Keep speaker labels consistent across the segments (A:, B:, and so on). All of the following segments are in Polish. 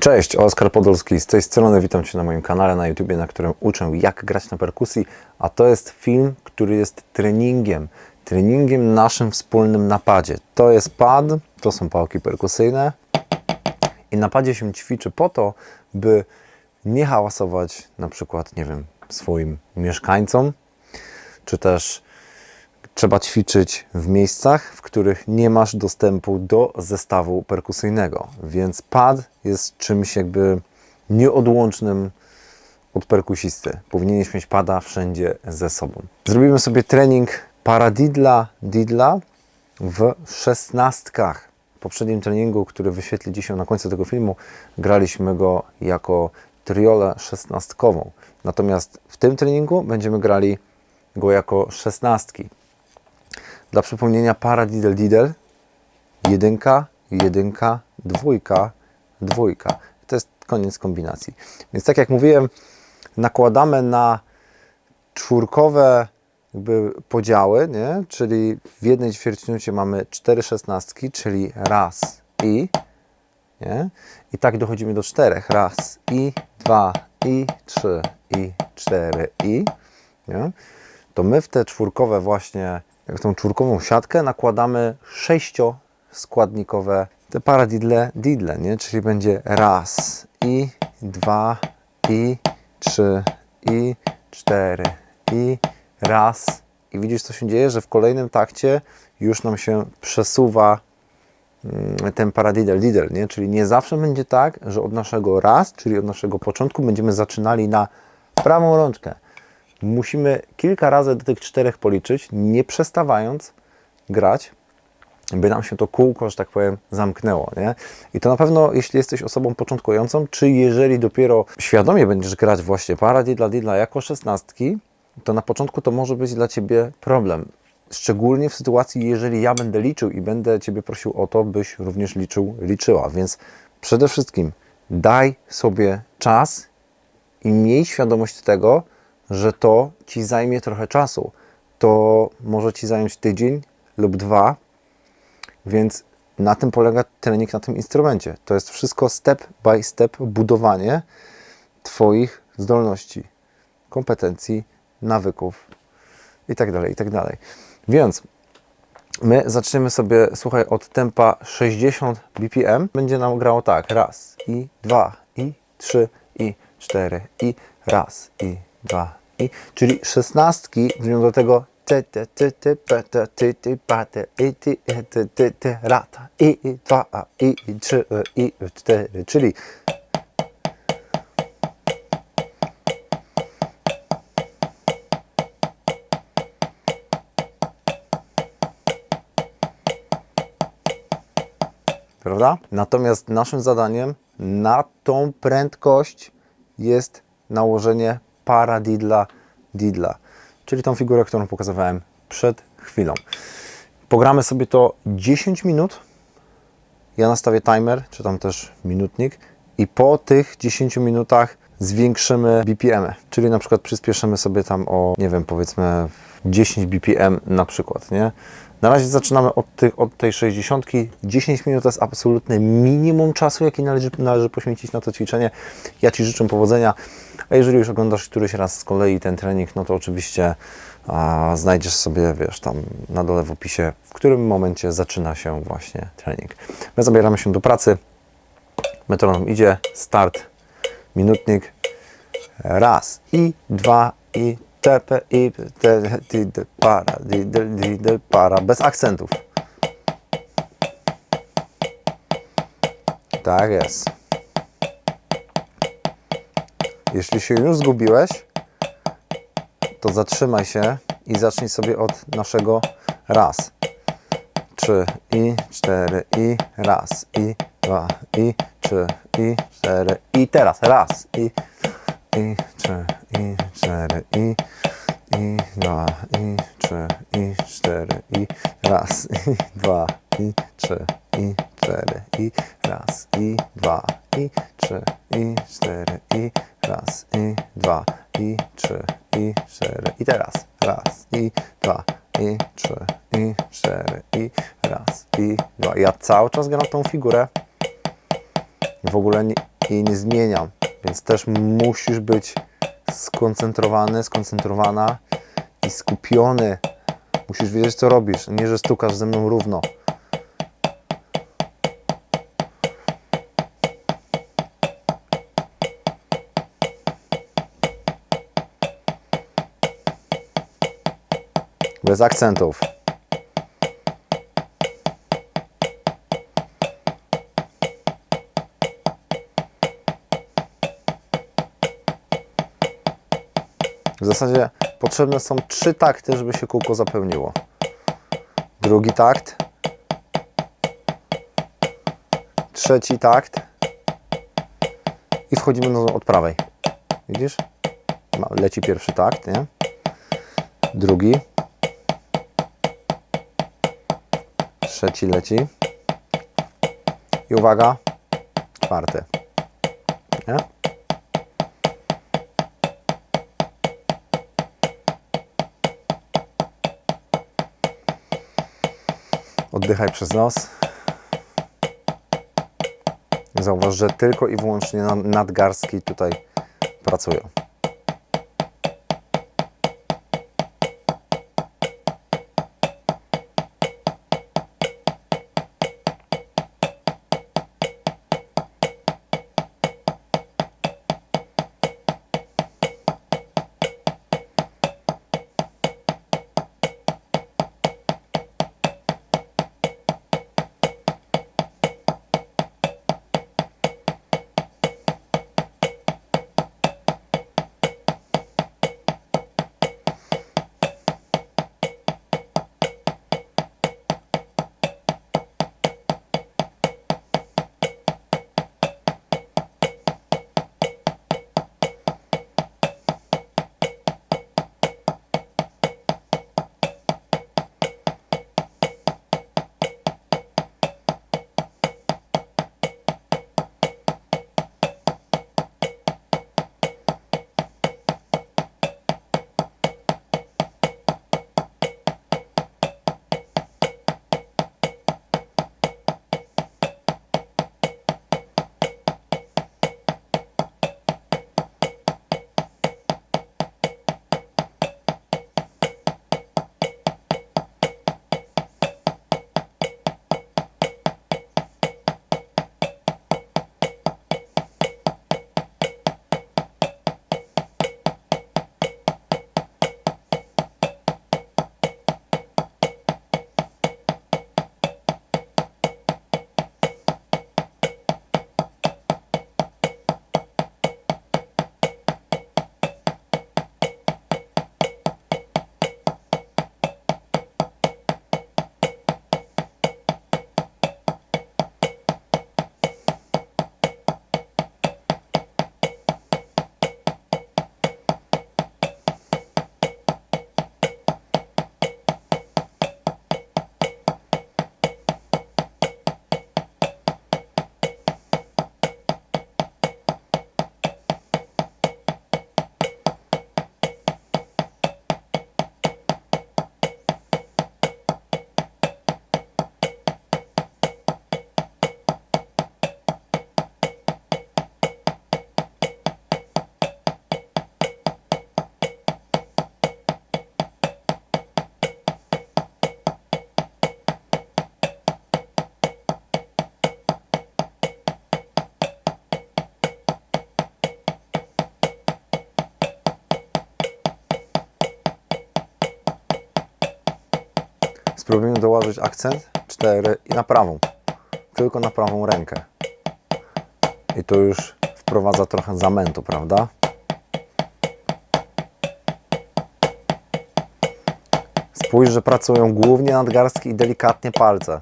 A: Cześć, Oskar Podolski z tej strony. Witam Cię na moim kanale na YouTubie, na którym uczę jak grać na perkusji, a to jest film, który jest treningiem, treningiem naszym wspólnym napadzie. To jest pad, to są pałki perkusyjne i na padzie się ćwiczy po to, by nie hałasować na przykład, nie wiem, swoim mieszkańcom, czy też trzeba ćwiczyć w miejscach, w których nie masz dostępu do zestawu perkusyjnego. Więc pad jest czymś jakby nieodłącznym od perkusisty. Powinieneś mieć pada wszędzie ze sobą. Zrobimy sobie trening paradidla didla w szesnastkach. W poprzednim treningu, który wyświetli dzisiaj na końcu tego filmu, graliśmy go jako triolę szesnastkową. Natomiast w tym treningu będziemy grali go jako szesnastki. Dla przypomnienia para didel didel, jedynka, jedynka, dwójka, dwójka. To jest koniec kombinacji. Więc tak jak mówiłem, nakładamy na czwórkowe jakby podziały, nie? czyli w jednej ćwierćminucie mamy cztery szesnastki, czyli raz i, nie? i tak dochodzimy do czterech, raz i, dwa i, trzy i, cztery i, nie? to my w te czwórkowe właśnie, jak tą czwórkową siatkę nakładamy sześcioskładnikowe te paradidle, didle, nie? czyli będzie raz i, dwa i, trzy i, cztery i, raz i widzisz co się dzieje, że w kolejnym takcie już nam się przesuwa mm, ten paradidel didel, nie? czyli nie zawsze będzie tak, że od naszego raz, czyli od naszego początku będziemy zaczynali na prawą rączkę. Musimy kilka razy do tych czterech policzyć, nie przestawając grać, by nam się to kółko, że tak powiem, zamknęło. Nie? I to na pewno, jeśli jesteś osobą początkującą, czy jeżeli dopiero świadomie będziesz grać właśnie paradidla didla jako szesnastki, to na początku to może być dla Ciebie problem. Szczególnie w sytuacji, jeżeli ja będę liczył i będę Ciebie prosił o to, byś również liczył, liczyła. Więc przede wszystkim daj sobie czas i miej świadomość tego, że to Ci zajmie trochę czasu. To może Ci zająć tydzień lub dwa, więc na tym polega trening na tym instrumencie. To jest wszystko step by step budowanie Twoich zdolności, kompetencji, nawyków itd., itd. Więc my zaczniemy sobie, słuchaj, od tempa 60 BPM. Będzie nam grało tak, raz i dwa i trzy i cztery i raz i dwa i, czyli szesnastki brzmią do tego te te te te pa te ty ty pa te i ty e, ty ty ty rata i i dwa a i i trzy e, i cztery, czyli prawda? Natomiast naszym zadaniem na tą prędkość jest nałożenie paradidla didla, czyli tą figurę, którą pokazywałem przed chwilą. Pogramy sobie to 10 minut. Ja nastawię timer, czy tam też minutnik i po tych 10 minutach zwiększymy BPM, -y. czyli na przykład przyspieszymy sobie tam o, nie wiem, powiedzmy 10 BPM na przykład, nie? Na razie zaczynamy od, tych, od tej 60. 10 minut to jest absolutne minimum czasu, jaki należy, należy poświęcić na to ćwiczenie. Ja Ci życzę powodzenia. A jeżeli już oglądasz któryś raz z kolei ten trening, no to oczywiście a, znajdziesz sobie, wiesz, tam na dole w opisie, w którym momencie zaczyna się właśnie trening. My zabieramy się do pracy. Metronom idzie, start, minutnik, raz i dwa i tepe i te, di, de, para, di, de, di, de, para, bez akcentów. Tak jest. Jeśli się już zgubiłeś, to zatrzymaj się i zacznij sobie od naszego raz. Trzy i cztery i raz i dwa i trzy i cztery i teraz raz i i trzy i cztery i i dwa i trzy i cztery i raz i dwa i trzy i cztery i raz i dwa i trzy i cztery i raz i dwa i trzy i cztery i teraz raz i dwa i trzy i cztery i raz i dwa. Ja cały czas gram tą figurę. W ogóle nie, i nie zmieniam. Więc też musisz być skoncentrowany, skoncentrowana i skupiony. Musisz wiedzieć, co robisz. Nie, że stukasz ze mną równo. Bez akcentów. Zasadzie potrzebne są trzy takty, żeby się kółko zapełniło. Drugi takt. Trzeci takt. I wchodzimy od prawej. Widzisz? Leci pierwszy takt, nie? Drugi. Trzeci leci. I uwaga, czwarty. Oddychaj przez nos. Zauważ, że tylko i wyłącznie na- nadgarstki tutaj pracują. Spróbujmy dołożyć akcent 4 i na prawą. Tylko na prawą rękę. I to już wprowadza trochę zamętu, prawda? Spójrz, że pracują głównie nadgarstki i delikatnie palce.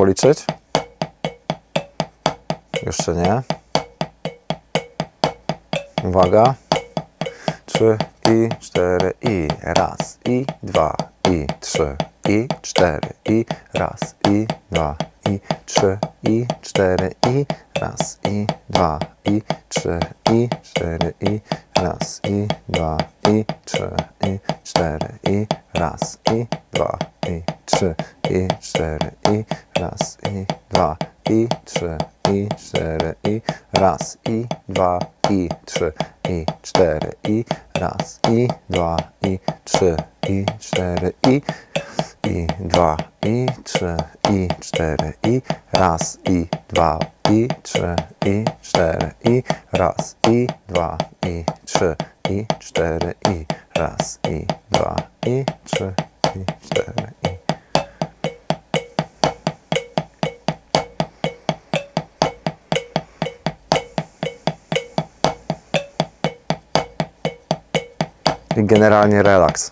A: Policzyć. Jeszcze nie. Uwaga. Trzy i cztery i raz i dwa, i trzy, i cztery, i raz, i dwa, i trzy, i cztery, i raz, i dwa, i trzy, i cztery, i raz, i dwa, i trzy, i cztery, i raz, i dwa, i trzy, i cztery, i raz, i dwa, i trzy, i cztery, i raz, i dwa, i trzy, i cztery, i raz, i dwa, i trzy, i cztery, i i dwa, i trzy, i cztery, i raz, i dwa, i trzy, i cztery, i raz, i dwa, i trzy, i cztery, i raz, i dwa, i trzy, i cztery, generalnie relaks.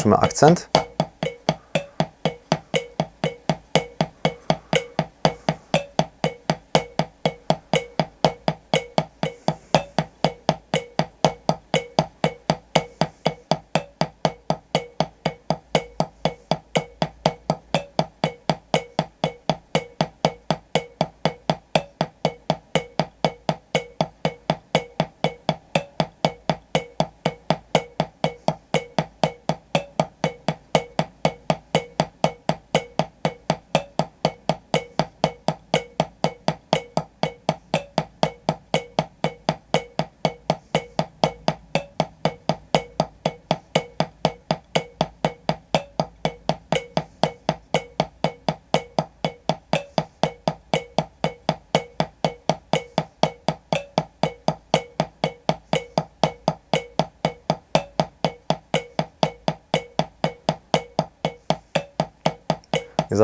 A: Wyłączymy akcent.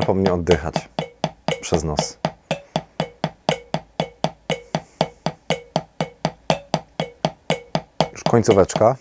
A: Nie zapomnij oddychać przez nos. Już końcóweczka.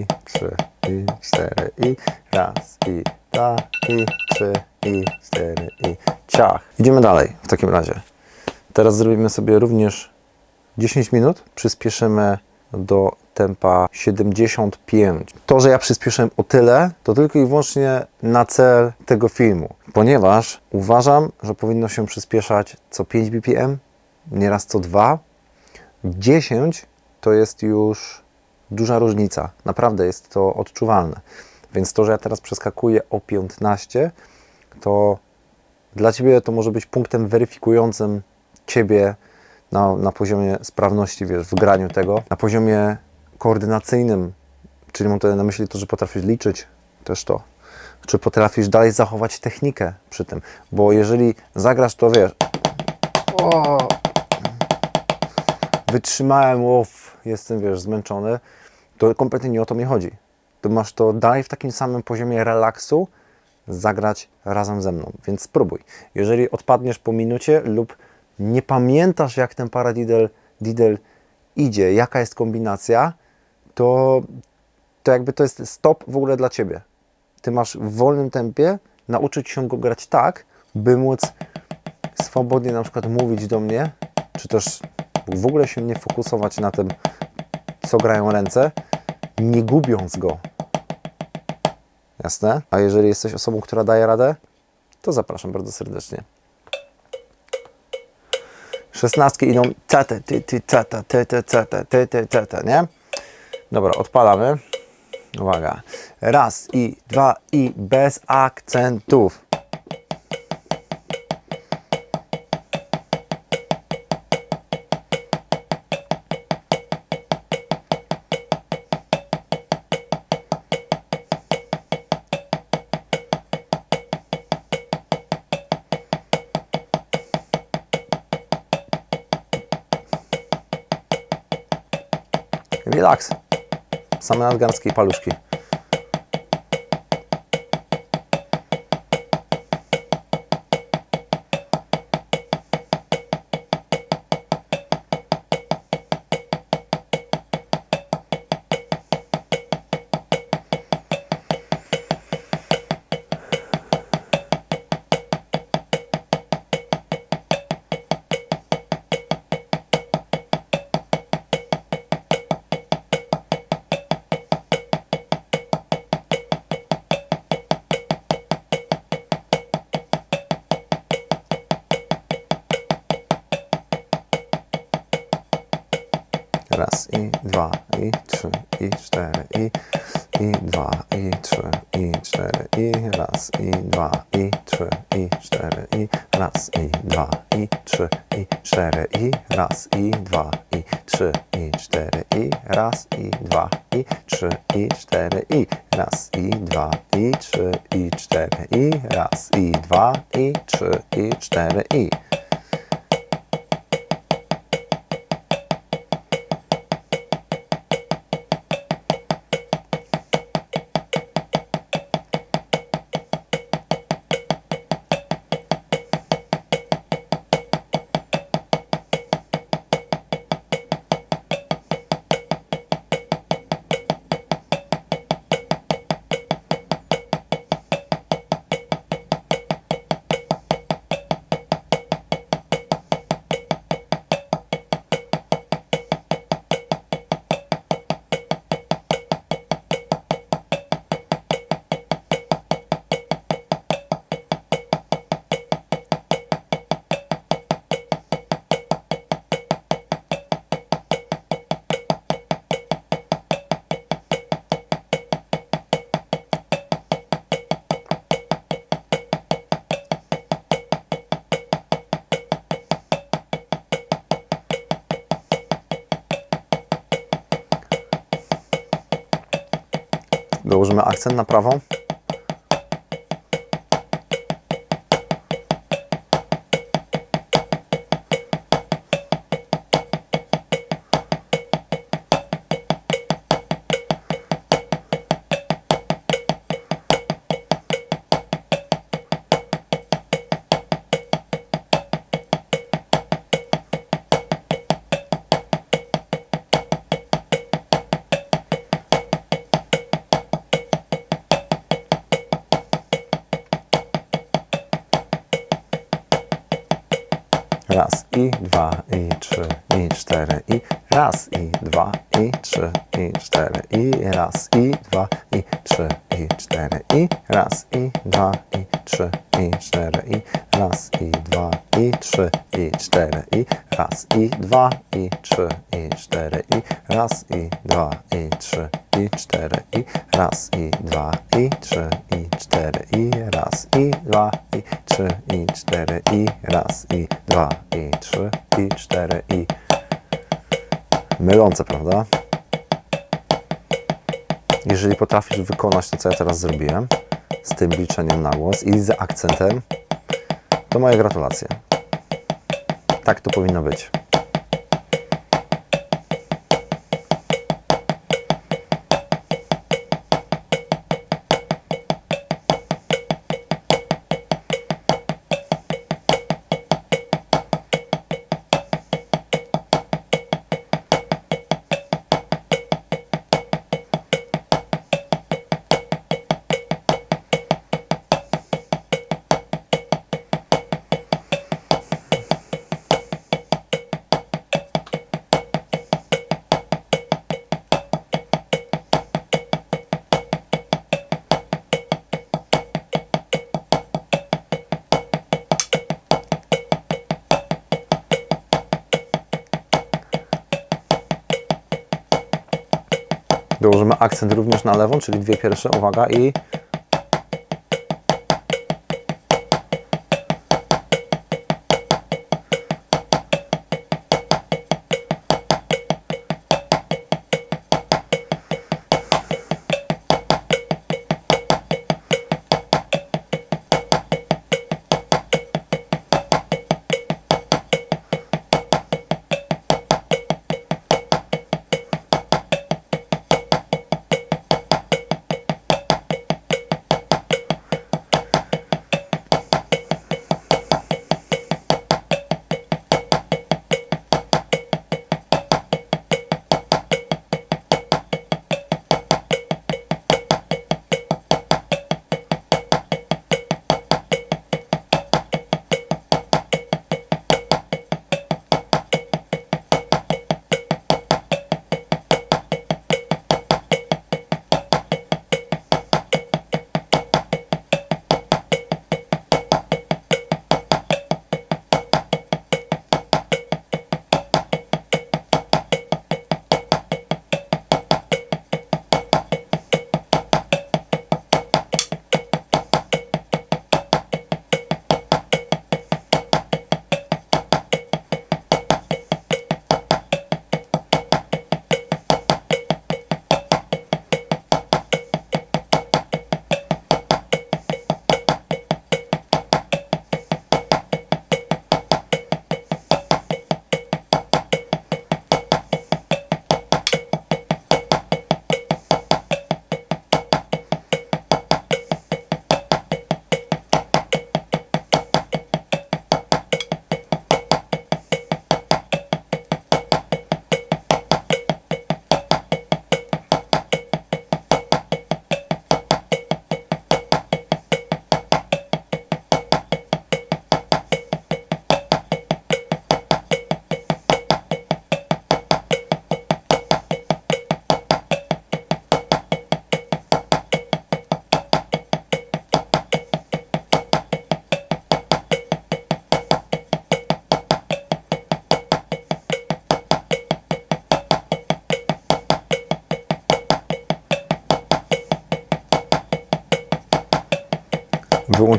A: I trzy i cztery i raz i dwa i trzy i cztery i ciach. Idziemy dalej w takim razie. Teraz zrobimy sobie również 10 minut, przyspieszymy do tempa 75. To, że ja przyspieszyłem o tyle, to tylko i wyłącznie na cel tego filmu, ponieważ uważam, że powinno się przyspieszać co 5 bpm, nieraz co 2. 10 to jest już duża różnica. Naprawdę jest to odczuwalne. Więc to, że ja teraz przeskakuję o 15, to dla Ciebie to może być punktem weryfikującym Ciebie na, na poziomie sprawności, wiesz, w graniu tego, na poziomie koordynacyjnym, czyli mam tutaj na myśli to, że potrafisz liczyć też to, czy potrafisz dalej zachować technikę przy tym, bo jeżeli zagrasz to, wiesz, o, wytrzymałem, łow, jestem, wiesz, zmęczony, to kompletnie nie o to mi chodzi. to masz to dalej w takim samym poziomie relaksu zagrać razem ze mną, więc spróbuj. Jeżeli odpadniesz po minucie lub nie pamiętasz, jak ten paradiddle diddle idzie, jaka jest kombinacja, to, to jakby to jest stop w ogóle dla Ciebie. Ty masz w wolnym tempie nauczyć się go grać tak, by móc swobodnie na przykład mówić do mnie, czy też w ogóle się nie fokusować na tym, co grają ręce, nie gubiąc go. Jasne? A jeżeli jesteś osobą, która daje radę, to zapraszam bardzo serdecznie. Szesnastki idą tete, ty, ty, tete, ty, ty, tete, ty, ty, tete, nie? Dobra, odpalamy. Uwaga. Raz i dwa i bez akcentów. Relaks. Same nadgarstki i paluszki. I trzy i cztery i raz i dwa i trzy i cztery i Akcent na prawą. I dwa i trzy i cztery i raz i dwa i trzy i cztery i raz i dwa i trzy i cztery i raz i dwa i trzy i cztery i raz i dwa i trzy i cztery i raz i dwa i trzy i cztery i raz i dwa i trzy i cztery i raz i dwa i trzy i cztery i raz i dwa i trzy i cztery i raz i dwa i trzy i cztery i mylące, prawda? Jeżeli potrafisz wykonać to, co ja teraz zrobiłem, z tym liczeniem na głos i z akcentem, to moje gratulacje. Tak to powinno być. Dołożymy akcent również na lewą, czyli dwie pierwsze. Uwaga i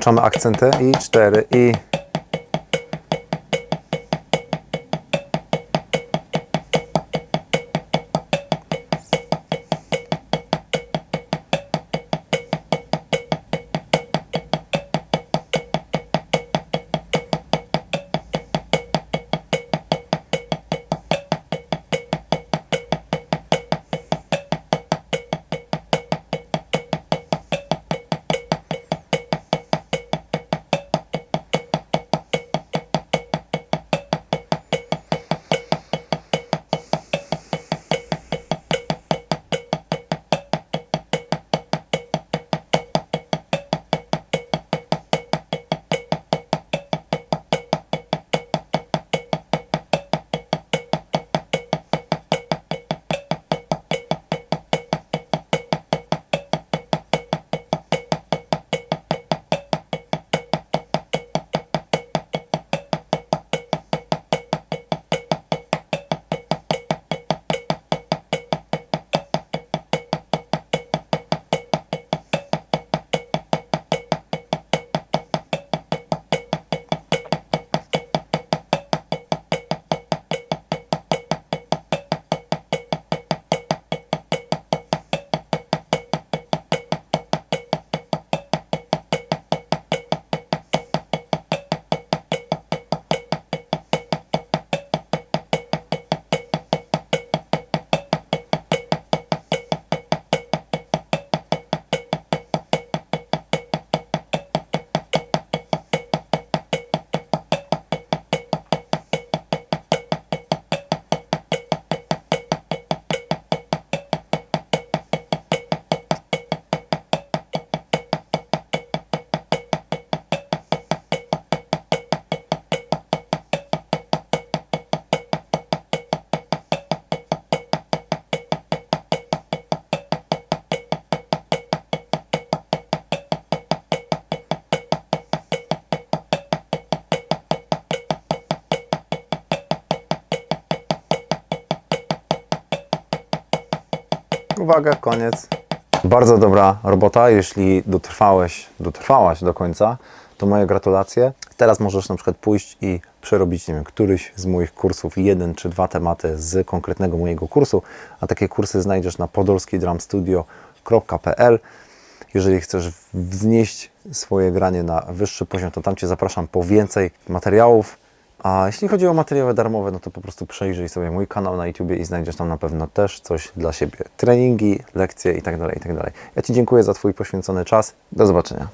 A: wyłączamy akcenty i cztery i uwaga, koniec. Bardzo dobra robota, jeśli dotrwałeś, dotrwałaś do końca, to moje gratulacje. Teraz możesz na przykład pójść i przerobić, nie wiem, któryś z moich kursów, jeden czy dwa tematy z konkretnego mojego kursu, a takie kursy znajdziesz na podolskidrumstudio.pl. Jeżeli chcesz wznieść swoje granie na wyższy poziom, to tam Cię zapraszam po więcej materiałów. A jeśli chodzi o materiały darmowe, no to po prostu przejrzyj sobie mój kanał na YouTube i znajdziesz tam na pewno też coś dla siebie. Treningi, lekcje itd., itd. Ja Ci dziękuję za Twój poświęcony czas. Do zobaczenia.